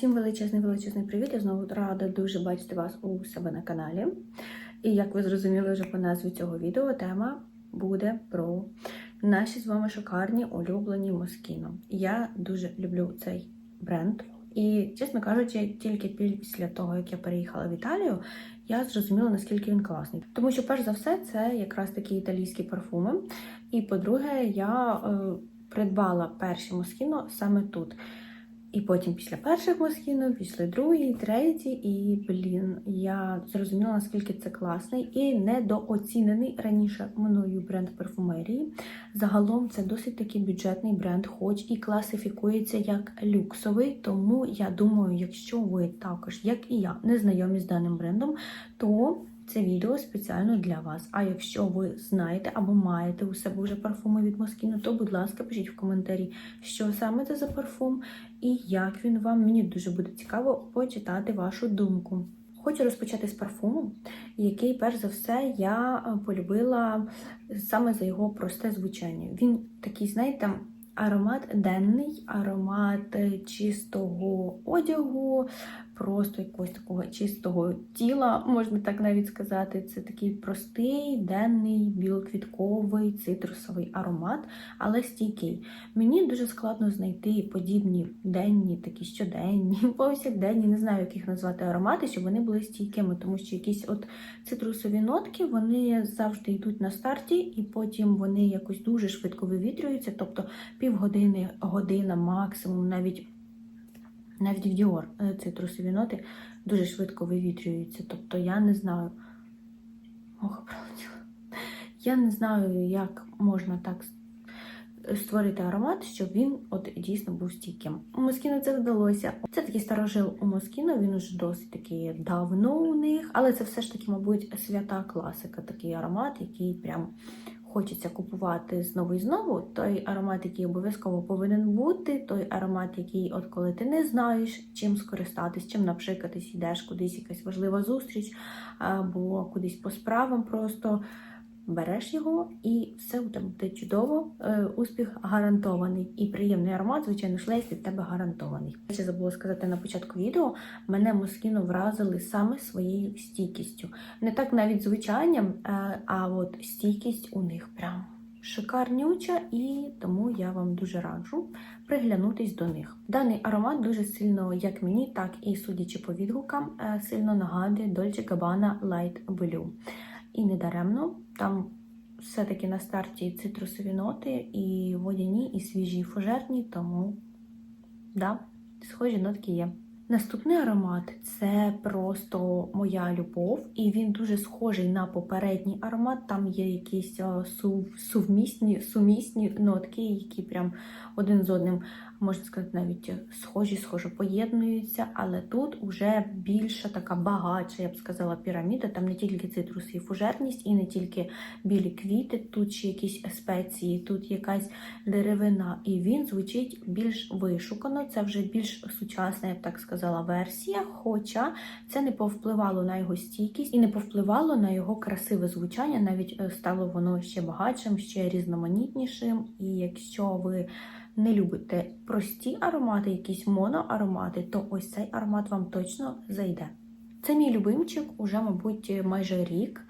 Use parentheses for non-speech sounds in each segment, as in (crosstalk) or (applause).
Всім величезний величезний привіт! Я знову рада дуже бачити вас у себе на каналі. І як ви зрозуміли вже по назві цього відео, тема буде про наші з вами шикарні улюблені Москіно. Я дуже люблю цей бренд. І, чесно кажучи, тільки після того, як я переїхала в Італію, я зрозуміла, наскільки він класний. Тому що, перш за все, це якраз такі італійські парфуми. І по-друге, я е, придбала перші Москіно саме тут. І потім після перших москіно пішли другі, треті, і блін, я зрозуміла, наскільки це класний і недооцінений раніше мною бренд парфумерії. Загалом це досить такий бюджетний бренд, хоч і класифікується як люксовий. Тому я думаю, якщо ви також, як і я, не знайомі з даним брендом, то це відео спеціально для вас. А якщо ви знаєте або маєте у себе вже парфуми від Москіно, то, будь ласка, пишіть в коментарі, що саме це за парфум і як він вам. Мені дуже буде цікаво почитати вашу думку. Хочу розпочати з парфуму, який, перш за все, я полюбила саме за його просте звучання. Він такий, знаєте, аромат денний, аромат чистого одягу, просто якогось такого чистого тіла, можна так навіть сказати. Це такий простий, денний, білоквітковий, цитрусовий аромат, але стійкий. Мені дуже складно знайти подібні денні, такі щоденні, (laughs) повсякденні, не знаю, як їх назвати аромати, щоб вони були стійкими, тому що якісь от цитрусові нотки вони завжди йдуть на старті, і потім вони якось дуже швидко вивітрюються, тобто півгодини, година, максимум, навіть. Навіть в Dior цитрусові ноти дуже швидко вивітрюються. Тобто я не знаю. Пролетіла. Я не знаю, як можна так створити аромат, щоб він от дійсно був стійким. У Москіно це вдалося. Це такий старожил у Москіно, він уже досить таки давно у них, але це все ж таки, мабуть, свята класика, такий аромат, який прям хочеться купувати знову і знову, той аромат, який обов'язково повинен бути, той аромат, який, от коли ти не знаєш, чим скористатись, чим напшикатись, йдеш кудись якась важлива зустріч, або кудись по справам просто. Береш його і все у тебе буде чудово, е, успіх гарантований. І приємний аромат, звичайно, шлейф від тебе гарантований. Я ще забула сказати на початку відео, мене москіно вразили саме своєю стійкістю. Не так навіть звучанням, е, а от стійкість у них прям шикарнюча, і тому я вам дуже раджу приглянутись до них. Даний аромат дуже сильно, як мені, так і судячи по відгукам, е, сильно нагадує Dolce Gabbana Light Blue. І недаремно там все-таки на старті цитрусові ноти, і водяні, і свіжі, і фужерні, тому да, схожі нотки є. Наступний аромат це просто моя любов, і він дуже схожий на попередній аромат. Там є якісь сув, сумісні, сумісні нотки, які прям один з одним можна сказати, навіть схожі, схоже поєднуються, але тут вже більша така багатша, я б сказала, піраміда. Там не тільки цитрус і фужерність, і не тільки білі квіти, тут ще якісь спеції, тут якась деревина. І він звучить більш вишукано. Це вже більш сучасна, я б так сказала, версія. Хоча це не повпливало на його стійкість і не повпливало на його красиве звучання, навіть е, стало воно ще багатшим, ще різноманітнішим. І якщо ви не любите прості аромати, якісь моноаромати, то ось цей аромат вам точно зайде. Це мій любимчик уже, мабуть, майже рік.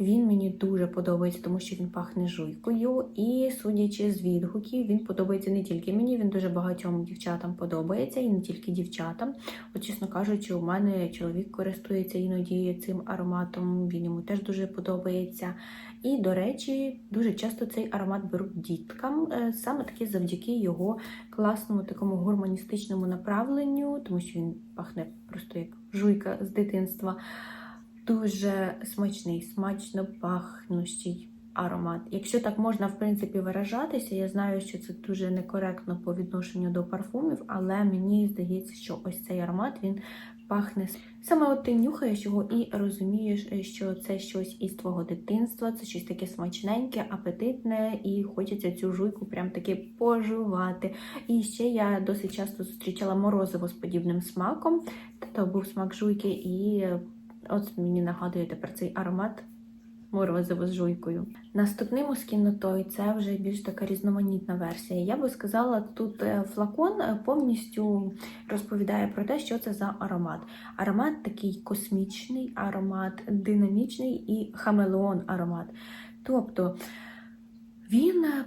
Він мені дуже подобається, тому що він пахне жуйкою. І, судячи з відгуків, він подобається не тільки мені, він дуже багатьом дівчатам подобається, і не тільки дівчатам. От, чесно кажучи, у мене чоловік користується іноді цим ароматом, він йому теж дуже подобається. І, до речі, дуже часто цей аромат беруть діткам, е, саме таки завдяки його класному такому гурманістичному направленню, тому що він пахне просто як жуйка з дитинства. Дуже смачний, смачно пахнущий аромат. Якщо так можна, в принципі, виражатися, я знаю, що це дуже некоректно по відношенню до парфумів, але мені здається, що ось цей аромат він пахне. Саме от ти нюхаєш його і розумієш, що це щось із твого дитинства, це щось таке смачненьке, апетитне, і хочеться цю жуйку прям таки пожувати. І ще я досить часто зустрічала морозиво з подібним смаком. Тобто був смак жуйки, і от мені нагадує тепер цей аромат морозиво з жуйкою. Наступний москінотой це вже більш така різноманітна версія. Я би сказала, тут е, флакон е, повністю розповідає про те, що це за аромат. Аромат такий космічний аромат, динамічний і хамелеон аромат. Тобто він е,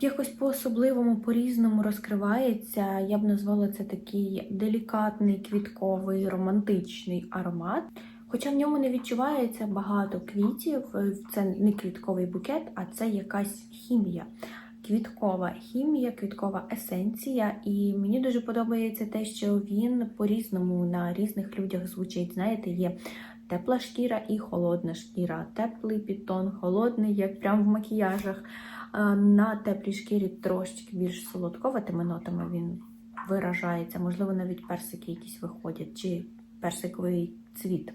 якось по-особливому, по-різному розкривається. Я б назвала це такий делікатний, квітковий, романтичний аромат. Хоча в ньому не відчувається багато квітів, е, це не квітковий букет, а це якась хімія. Квіткова хімія, квіткова есенція, і мені дуже подобається те, що він по-різному на різних людях звучить. Знаєте, є тепла шкіра і холодна шкіра, теплий підтон, холодний, як прямо в макіяжах. На теплій шкірі трошечки більш солодковатими нотами він виражається. Можливо, навіть персики якісь виходять, чи персиковий цвіт.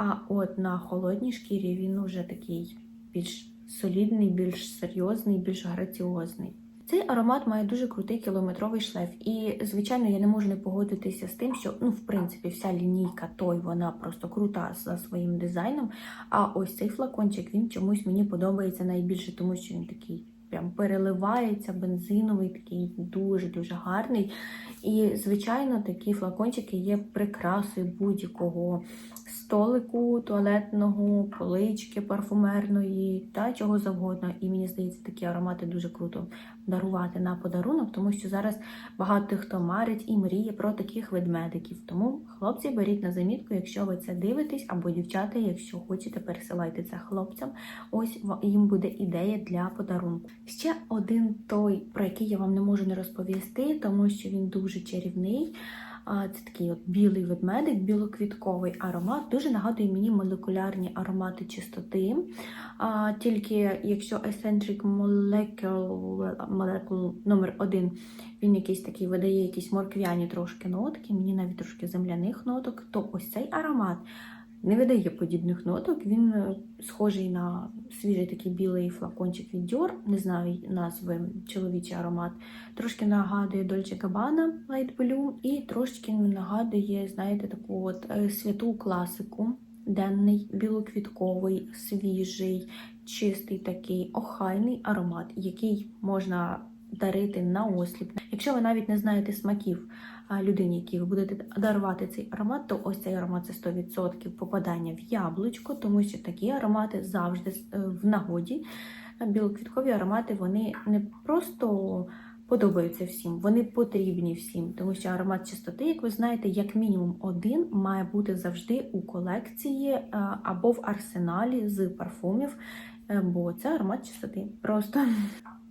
А от на холодній шкірі він уже такий більш солідний, більш серйозний, більш граціозний. Цей аромат має дуже крутий кілометровий шлейф. І, звичайно, я не можу не погодитися з тим, що ну, в принципі, вся лінійка той вона просто крута за своїм дизайном. А ось цей флакончик він чомусь мені подобається найбільше, тому що він такий прям переливається, бензиновий, такий дуже-дуже гарний. І, звичайно, такі флакончики є прикрасою будь-якого столику туалетного, полички парфумерної та чого завгодно. І мені здається, такі аромати дуже круто дарувати на подарунок, тому що зараз багато хто марить і мріє про таких ведмедиків. Тому, хлопці, беріть на замітку, якщо ви це дивитесь, або дівчата, якщо хочете, пересилайте це хлопцям. Ось їм буде ідея для подарунку. Ще один той, про який я вам не можу не розповісти, тому що він дуже чарівний. Це такий от білий ведмедик, білоквітковий аромат. Дуже нагадує мені молекулярні аромати чистоти. Тільки якщо Eccentric Molecule, Molecule номер 1 він якийсь такий видає якісь морквяні трошки нотки, мені навіть трошки земляних ноток, то ось цей аромат не видає подібних ноток. Він е, схожий на свіжий такий білий флакончик від Dior, не знаю назви чоловічий аромат. Трошки нагадує Dolce Gabbana Light Blue і трошки нагадує, знаєте, таку от е, святу класику. Денний, білоквітковий, свіжий, чистий такий охайний аромат, який можна дарити на осліп. Якщо ви навіть не знаєте смаків людині, якій ви будете дарувати цей аромат, то ось цей аромат це 100% попадання в яблучко, тому що такі аромати завжди е, в нагоді. Білоквіткові аромати вони не просто подобаються всім, вони потрібні всім, тому що аромат чистоти, як ви знаєте, як мінімум один має бути завжди у колекції е, або в арсеналі з парфумів, е, бо це аромат чистоти. Просто.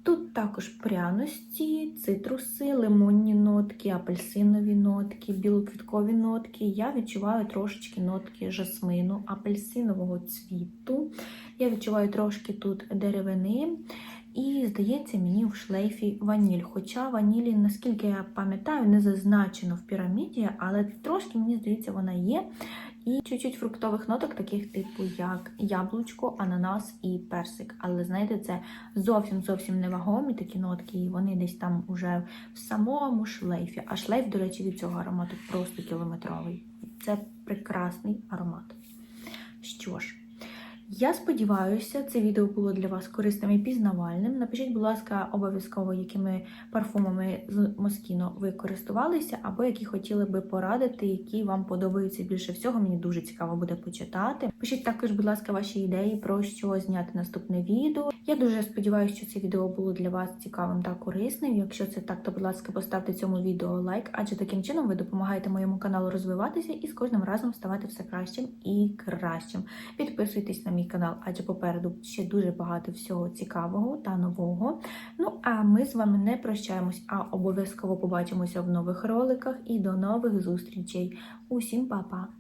Тут також пряності, цитруси, лимонні нотки, апельсинові нотки, білоквіткові нотки. Я відчуваю трошечки нотки жасмину, апельсинового цвіту. Я відчуваю трошки тут деревини. І, здається, мені в шлейфі ваніль. Хоча ванілі, наскільки я пам'ятаю, не зазначено в піраміді, але трошки, мені здається, вона є. І чуть-чуть фруктових ноток, таких типу, як яблучко, ананас і персик. Але знаєте, це зовсім зовсім невагомі такі нотки, і вони десь там уже в самому шлейфі. А шлейф, до речі, від цього аромату просто кілометровий. Це прекрасний аромат. Що ж. Я сподіваюся, це відео було для вас корисним і пізнавальним. Напишіть, будь ласка, обов'язково, якими парфумами з Moschino ви користувалися, або які хотіли би порадити, які вам подобаються більше всього. Мені дуже цікаво буде почитати. Пишіть також, будь ласка, ваші ідеї про що зняти наступне відео. Я дуже сподіваюся, що це відео було для вас цікавим та корисним. Якщо це так, то будь ласка, поставте цьому відео лайк, адже таким чином ви допомагаєте моєму каналу розвиватися і з кожним разом ставати все кращим і кращим. Підписуйтесь на мій канал, адже попереду ще дуже багато всього цікавого та нового. Ну а ми з вами не прощаємось, а обов'язково побачимося в нових роликах і до нових зустрічей. Усім па-па!